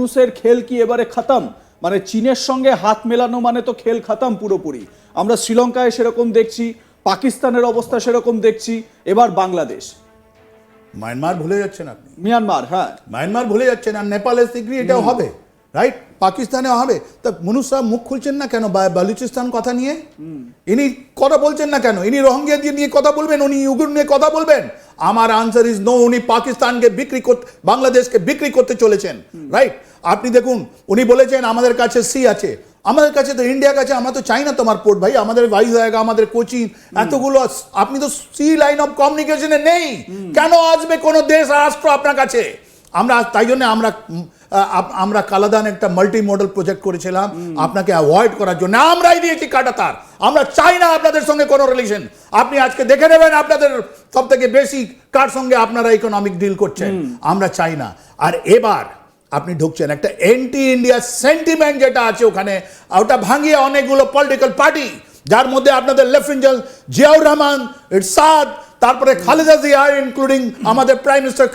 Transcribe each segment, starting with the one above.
ইউনুসের খেল কি এবারে খাতাম? মানে চীনের সঙ্গে হাত মেলানো মানে তো খেল খাতাম পুরোপুরি। আমরা শ্রীলঙ্কায় সেরকম দেখছি পাকিস্তানের অবস্থা সেরকম দেখছি এবার বাংলাদেশ। মায়ানমার ভুলে যাচ্ছেন আপনি? মিয়ানমার হ্যাঁ। মায়ানমার ভুলে যাচ্ছেন আর নেপালের শিগগিরি এটাও হবে। রাইট পাকিস্তানেও হবে। তা মনুষ সাহেব মুখ খুলছেন না কেন? বা- বালুচিস্তান কথা নিয়ে? ইনি কথা বলছেন না কেন? ইনি রোহিঙ্গা দিয়ে নিয়ে কথা বলবেন? উনি ইউগুর নিয়ে কথা বলবেন? আমার আনসার ইজ নো উনি পাকিস্তানকে বিক্রি করতে বাংলাদেশকে বিক্রি করতে চলেছেন। রাইট আপনি দেখুন উনি বলেছেন আমাদের কাছে সি আছে। আমাদের কাছে তো ইন্ডিয়ার কাছে আমরা তো চাই না তোমার পোর্ট ভাই। আমাদের ভাইজাগ আমাদের কোচিং। এতগুলো আপনি তো সি লাইন অফ কমিউনিকেশনে নেই। কেন আসবে কোনো দেশ রাষ্ট্র আপনার কাছে? আমরা তাই জন্য আমরা আমরা কালাদান একটা মাল্টি মডেল প্রজেক্ট করেছিলাম। আপনাকে অ্যাভয়েড করার জন্য। আমরাই দিয়েছি কাটাতার আমরা চাই না আপনাদের সঙ্গে কোনো রিলেশন আপনি আজকে দেখে নেবেন আপনাদের সব থেকে বেশি কার সঙ্গে আপনারা ইকোনমিক ডিল করছেন। আমরা চাই না। আর এবার আপনি ঢুকছেন একটা এন্টি ইন্ডিয়া সেন্টিমেন্ট যেটা আছে ওখানে। ওটা ভাঙিয়ে অনেকগুলো পলিটিক্যাল পার্টি যার মধ্যে আপনাদের লেফটেন্যান্ট জিয়াউর রহমান ইরশাদ তারপরে খালেদা জিয়া ইনক্লুডিং আমাদের প্রাইম মিনিস্টার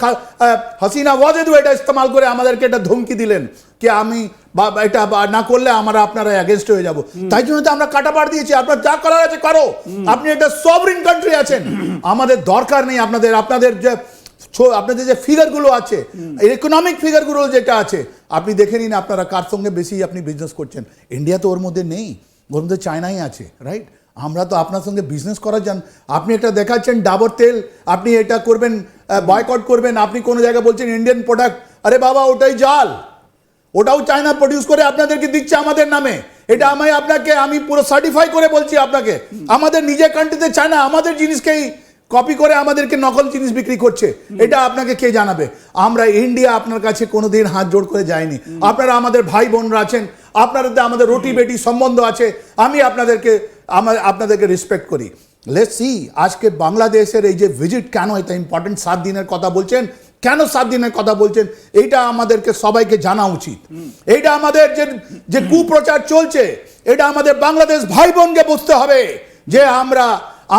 হাসিনা ওয়াজেদু এটা ইস্তেমাল করে আমাদেরকে এটা ধমকি দিলেন কি আমি বা এটা না করলে আমরা আপনারা অ্যাগেনস্ট হয়ে যাব। তাই জন্য তো আমরা কাটাপাড় দিয়েছি। আপনার যা করার আছে করো। আপনি একটা সবরিন কান্ট্রি আছেন। আমাদের দরকার নেই আপনাদের আপনাদের যে আপনাদের যে ফিগারগুলো আছে ইকোনমিক ফিগারগুলো যেটা আছে আপনি দেখে নিন আপনারা কার সঙ্গে বেশি আপনি বিজনেস করছেন। ইন্ডিয়া তো ওর মধ্যে নেই ওর মধ্যে চায়নাই আছে রাইট আমরা তো আপনার সঙ্গে বিজনেস করার যান আপনি এটা দেখাচ্ছেন ডাবর তেল, আপনি এটা করবেন বয়কট করবেন, আপনি কোনো জায়গায় বলছেন ইন্ডিয়ান প্রোডাক্ট আরে বাবা, ওটাই জাল। ওটাও চায়না প্রডিউস করে আপনাদেরকে দিচ্ছে আমাদের নামে। এটা আমি আপনাকে, আমি পুরো সার্টিফাই করে বলছি আপনাকে। আমাদের নিজের কান্ট্রিতে চায়না আমাদের জিনিসকেই কপি করে আমাদেরকে নকল জিনিস বিক্রি করছে। এটা আপনাকে কে জানাবে? আমরা ইন্ডিয়া আপনার কাছে কোনোদিন হাত জোড় করে যায়নি আপনারা আমাদের ভাই বোনরা আছেন, আপনাদের আমাদের রুটি বেটি সম্বন্ধ আছে। আমি আপনাদেরকে আমার আপনাদেরকে রেসপেক্ট করি। লেট সি আজকে বাংলাদেশের এই যে ভিজিট কেন এটা ইম্পর্টেন্ট সাত দিনের কথা বলছেন। কেন সাত দিনের কথা বলছেন? এইটা আমাদেরকে সবাইকে জানা উচিত। এইটা আমাদের যে যে কুপ্রচার চলছে, এটা আমাদের বাংলাদেশ ভাই বোনকে বুঝতে হবে যে আমরা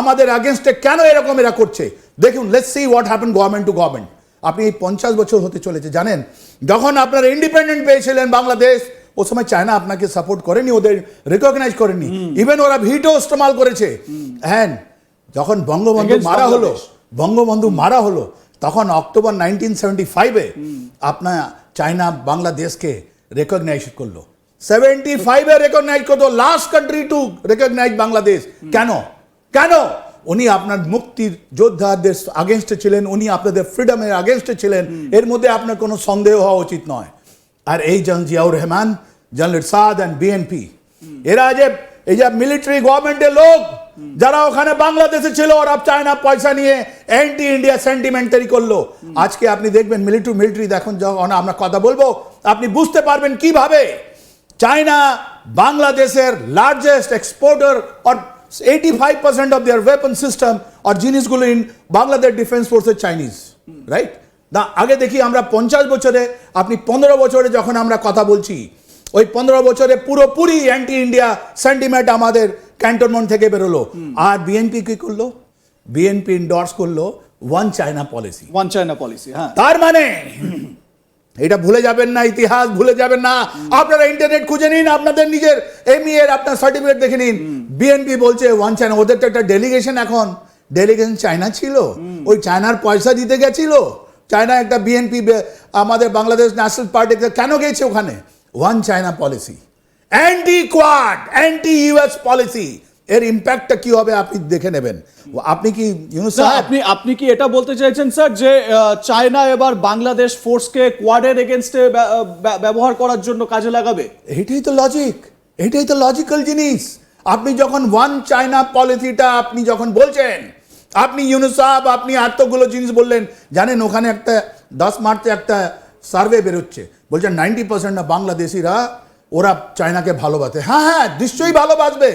আমাদের অ্যাগেনস্টে কেন এরকম এরা করছে। দেখুন let's see what happen government to government আপনি পঞ্চাশ বছর হতে চলেছে, জানেন? যখন আপনারা ইন্ডিপেন্ডেন্ট পেয়েছিলেন বাংলাদেশ ও সময় চায়না আপনাকে সাপোর্ট করেনি ওদের রেকগনাইজ করেনি। ইভেন ওরা ভিটো ইস্তেমাল করেছে। হ্যাঁ যখন বঙ্গবন্ধু মারা হলো বঙ্গবন্ধু মারা হলো তখন অক্টোবর নাইনটিন সেভেন্টি ফাইভে আপনার চায়না বাংলাদেশকে রেকগনাইজ করল। সেভেন্টি ফাইভে রেকগনাইজ করতো last country to recognise Bangladesh. কেন? কেন? উনি আপনার মুক্তির যোদ্ধাদের আগেনস্টে ছিলেন উনি আপনাদের ফ্রিডমের আগেনস্টে ছিলেন। এর মধ্যে আপনার কোনো সন্দেহ হওয়া উচিত নয়। আর এই জন Ziaur Rahman, general Saad and BNP এরা যে এই যে মিলিটারি গভর্নমেন্টের লোক, যারা ওখানে বাংলাদেশে ছিল, ওরা চায়না পয়সা নিয়ে অ্যান্টি ইন্ডিয়া সেন্টিমেন্ট তৈরি করল। আজকে আপনি দেখবেন মিলিটারি মিলিটারি দেখুন, যখন আমরা কথা বলব, আপনি বুঝতে পারবেন কীভাবে চায়না বাংলাদেশের largest exporter or eighty five percent of their weapon system আর জিনিসগুলো ইন বাংলাদেশ ডিফেন্স ফোর্সের চাইনিজ রাইট না আগে দেখি আমরা পঞ্চাশ বছরে আপনি পনেরো বছরে যখন আমরা কথা বলছি ওই পনেরো বছরে পুরোপুরি অ্যান্টি ইন্ডিয়া সেন্টিমেন্ট আমাদের ক্যান্টনমেন্ট থেকে বেরোলো। আর বিএনপি কি করল? বিএনপি ইন্ডোর্স করল one China policy one China policy হ্যাঁ। তার মানে এটা ভুলে যাবেন না ইতিহাস ভুলে যাবেন না। আপনারা ইন্টারনেট খুঁজে নিন আপনাদের নিজের এমই এর আপনার সার্টিফিকেট দেখে নিন। বিএনপি বলছে ওয়ান চায়না ওদের তো একটা ডেলিগেশন এখন। ডেলিগেশন চায়না ছিল। ওই চায়নার পয়সা দিতে গেছিল। চায়না একটা বিএনপি আমাদের বাংলাদেশ ন্যাশনাল পার্টি কেন গেছে ওখানে? One China policy anti Quad anti US policy এর ইম্প্যাক্টটা কি হবে আপনি দেখে নেবেন। আপনি কি আপনি আপনি কি এটা বলতে চাইছেন স্যার যে চায়না এবার বাংলাদেশ ফোর্সকে কোয়াডের এগেনস্টে ব্যবহার করার জন্য কাজে লাগাবে? এটাই তো লজিক এটাই তো লজিক্যাল জিনিস। আপনি যখন ওয়ান চায়না পলিসিটা আপনি যখন বলছেন আপনি ইউনিসাব আপনি এতগুলো জিনিস বললেন। জানেন ওখানে একটা দশ মার্চে একটা সার্ভে বেরোচ্ছে। বলছেন নাইনটি পার্সেন্ট না বাংলাদেশিরা ওরা চায়নাকে ভালোবাসে। হ্যাঁ হ্যাঁ নিশ্চয়ই ভালোবাসবে।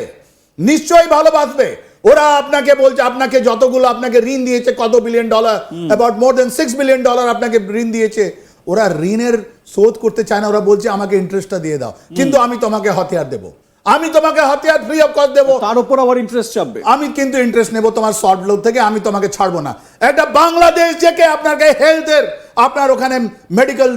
নিশ্চয়ই ভালোবাসবে। ওরা আপনাকে বলছে আপনাকে যতগুলো আপনাকে ঋণ দিয়েছে কত billion dollar about more than six billion dollar আপনাকে ঋণ দিয়েছে। ওরা ঋণের শোধ করতে চায় না ওরা বলছে আমাকে ইন্টারেস্টটা দিয়ে দাও। কিন্তু আমি তোমাকে হাতিয়ার দেবো। আমি তোমাকে হাতিয়ার ফ্রি অফ কস্ট দেবো। তার উপর আবার ইন্টারেস্ট চাপবে। আমি কিন্তু ইন্টারেস্ট নেব তোমার শর্ট লোক থেকে আমি তোমাকে ছাড়বো না। একটা বাংলাদেশ থেকে আপনাকে হেলথের আপনার ওখানে মেডিকেল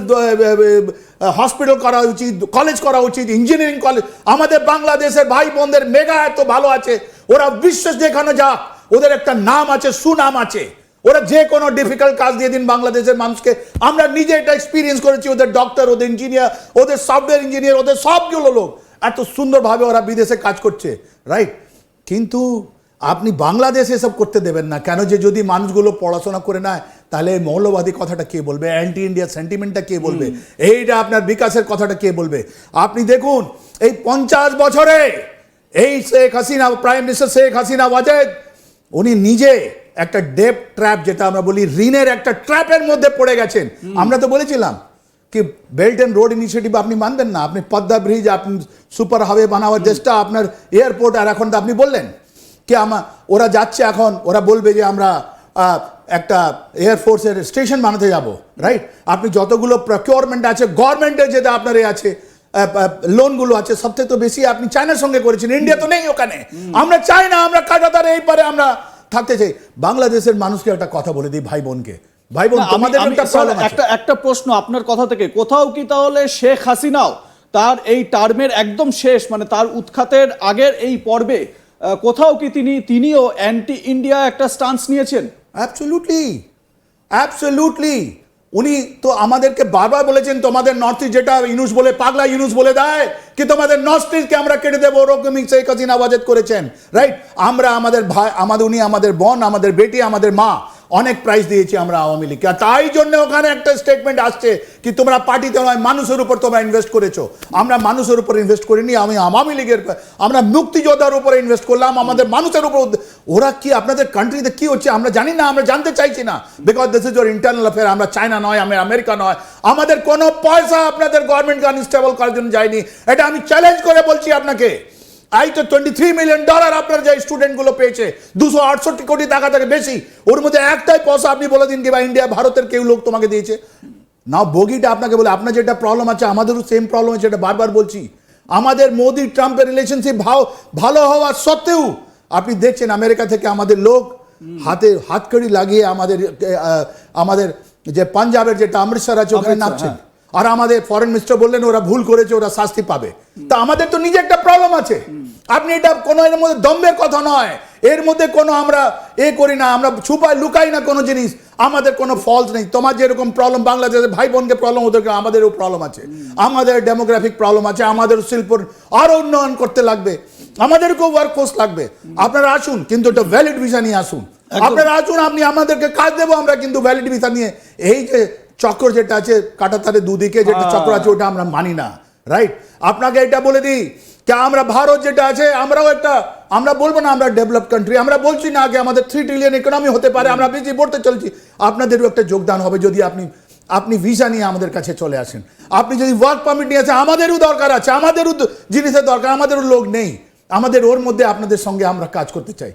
হসপিটাল করা উচিত কলেজ করা উচিত ইঞ্জিনিয়ারিং কলেজ আমাদের বাংলাদেশের ভাই বোনদের মেগা এত ভালো আছে ওরা বিশ্ব যেখানে যাক ওদের একটা নাম আছে সুনাম আছে। ওরা যে কোনো ডিফিকাল্ট কাজ দিয়ে দিন বাংলাদেশের মানুষকে। আমরা নিজে এটা এক্সপিরিয়েন্স করেছি ওদের ডক্টর ওদের ইঞ্জিনিয়ার ওদের সফটওয়্যার ইঞ্জিনিয়ার ওদের সবগুলো লোক। এত সুন্দরভাবে ওরা বিদেশে কাজ করছে রাইট কিন্তু আপনি বাংলাদেশে এসব করতে দেবেন না। কেন যে যদি মানুষগুলো পড়াশোনা করে নেয় তাহলে এই মৌলবাদী কথাটা কে বলবে? অ্যান্টি ইন্ডিয়া সেন্টিমেন্টটা কে বলবে? এইটা আপনার বিকাশের কথাটা কে বলবে? আপনি দেখুন এই পঞ্চাশ বছরে এই শেখ হাসিনা প্রাইম মিনিস্টার শেখ হাসিনা ওয়াজেদ উনি নিজে একটা ডেপ ট্র্যাপ যেটা আমরা বলি ঋণের একটা ট্র্যাপের মধ্যে পড়ে গেছেন। আমরা তো বলেছিলাম কি বেল্ট অ্যান্ড রোড ইনিশিয়েটিভ আপনি মানবেন না আপনি পদ্মা ব্রিজ আপনি সুপার হাইওয়ে বানাবার চেষ্টা আপনার এয়ারপোর্ট আর এখন তো আপনি বললেন কি আমা ওরা যাচ্ছে এখন ওরা বলবে যে আমরা একটা এয়ারফোর্সের স্টেশন বানাতে যাব রাইট আপনি যতগুলো প্রকিউরমেন্ট আছে গভর্নমেন্টের যেটা আপনার এ আছে লোনগুলো আছে সবথেকে তো বেশি আপনি চায়নার সঙ্গে করেছেন ইন্ডিয়া তো নেই ওখানে। আমরা চাই না আমরা কাজাতারে এই পারে আমরা থাকতে চাই। বাংলাদেশের মানুষকে একটা কথা বলে দিই ভাই বোনকে ভাই বোন না, আমি- তোমাদের একটা একটা একটা প্রশ্ন আপনার কথা থেকে। কোথাও কি তাহলে শেখ হাসিনাও তার এই টার্মের একদম শেষ মানে তার উৎখাতের আগের এই পর্বে কোথাও কি তিনি তিনিও অ্যান্টি ইন্ডিয়া একটা স্টান্স নিয়েছেন? অ্যাবসলিউটলি অ্যাবসলিউটলি উনি তো আমাদেরকে বারবার বলেছেন তোমাদের নর্থ ইস্ট যেটা ইউনুস বলে পাগলা ইউনুস বলে দেয় কি তোমাদের নর্থ ইস্টকে আমরা কেটে দেবো? ওরকমই শেখ হাসিনা ওয়াজেদ করেছেন রাইট আমরা আমাদের ভাই আমাদের উনি আমাদের বোন আমাদের বেটি আমাদের মা অনেক প্রাইজ দিয়েছি আমরা আওয়ামী লীগকে। আর তাই জন্য ওখানে একটা স্টেটমেন্ট আসছে কি তোমরা পার্টিতে নয়, মানুষের উপর তোমরা ইনভেস্ট করেছ। আমরা মানুষের উপর ইনভেস্ট করিনি, আমি আওয়ামী লীগের আমরা মুক্তিযোদ্ধার উপরে ইনভেস্ট করলাম, আমাদের মানুষের উপর ওরা কি আপনাদের কান্ট্রিতে কি হচ্ছে আমরা জানি না, আমরা জানতে চাইছি না। Because this is your internal affair আমরা চায়না নয়, আমরা আমেরিকা নয়। আমাদের কোনো পয়সা আপনাদের গভর্নমেন্টকে আনস্টেবল করার জন্য যায়নি। এটা আমি চ্যালেঞ্জ করে বলছি আপনাকে। এই তো টোয়েন্টি থ্রি মিলিয়ন ডলার আপনার যে স্টুডেন্টগুলো পেয়েছে দুশো আটষট্টি কোটি টাকা থেকে বেশি ওর মধ্যে একটাই পয়সা আপনি বলে দিন কি ইন্ডিয়া ভারতের কেউ লোক তোমাকে দিয়েছে? না বগিটা আপনাকে বলে আপনার যেটা প্রবলেম আছে আমাদেরও সেম প্রবলেম আছে এটা বারবার বলছি। আমাদের মোদি ট্রাম্পের রিলেশনশিপ ভাও ভালো হওয়ার সত্ত্বেও আপনি দেখছেন আমেরিকা থেকে আমাদের লোক হাতে হাতকড়ি লাগিয়ে আমাদের আমাদের যে পাঞ্জাবের যেটা অমৃতসর আছে ওখানে নাচছেন হ্যাঁ। আর আমাদের ফরেন মিনিস্টার বললেন ওরা ভুল করেছে ওরা শাস্তি পাবে। তা আমাদের তো নিজে একটা প্রবলেম আছে। আপনি এটা কোনো এর মধ্যে দম্বের কথা নয়। এর মধ্যে কোনো আমরা এ করি না আমরা ছুপাই লুকাই না কোনো জিনিস। আমাদের কোনো ফলস নেই। তোমার যেরকম প্রবলেম বাংলাদেশের ভাই বোনকে প্রবলেম ওদেরকে আমাদেরও প্রবলেম আছে। আমাদের ডেমোগ্রাফিক প্রবলেম আছে আমাদের শিল্প আরও উন্নয়ন করতে লাগবে। আমাদেরকেও ওয়ার্ক ফোর্স লাগবে। আপনারা আসুন কিন্তু একটা ভ্যালিড ভিসা নিয়ে আসুন। আপনারা আসুন আপনি আমাদেরকে কাজ দেবো আমরা কিন্তু ভ্যালিড ভিসা নিয়ে এই যে চক্র যেটা আছে কাটাতারে দুদিকে যেটা চক্র আছে ওটা আমরা মানি না রাইট আপনাকে এটা বলে দিই কে আমরা ভারত যেটা আছে আমরাও একটা আমরা বলব না আমরা ডেভেলপ কান্ট্রি আমরা বলছি না আগে আমাদের থ্রি ট্রিলিয়ন ইকোনমি হতে পারে আমরা বেশি পড়তে চলছি আপনাদেরও একটা যোগদান হবে যদি আপনি আপনি ভিসা নিয়ে আমাদের কাছে চলে আসেন। আপনি যদি ওয়ার্ক পারমিট নিয়ে আসেন আমাদেরও দরকার আছে আমাদেরও জিনিসের দরকার আমাদেরও লোক নেই আমাদের ওর মধ্যে আপনাদের সঙ্গে আমরা কাজ করতে চাই।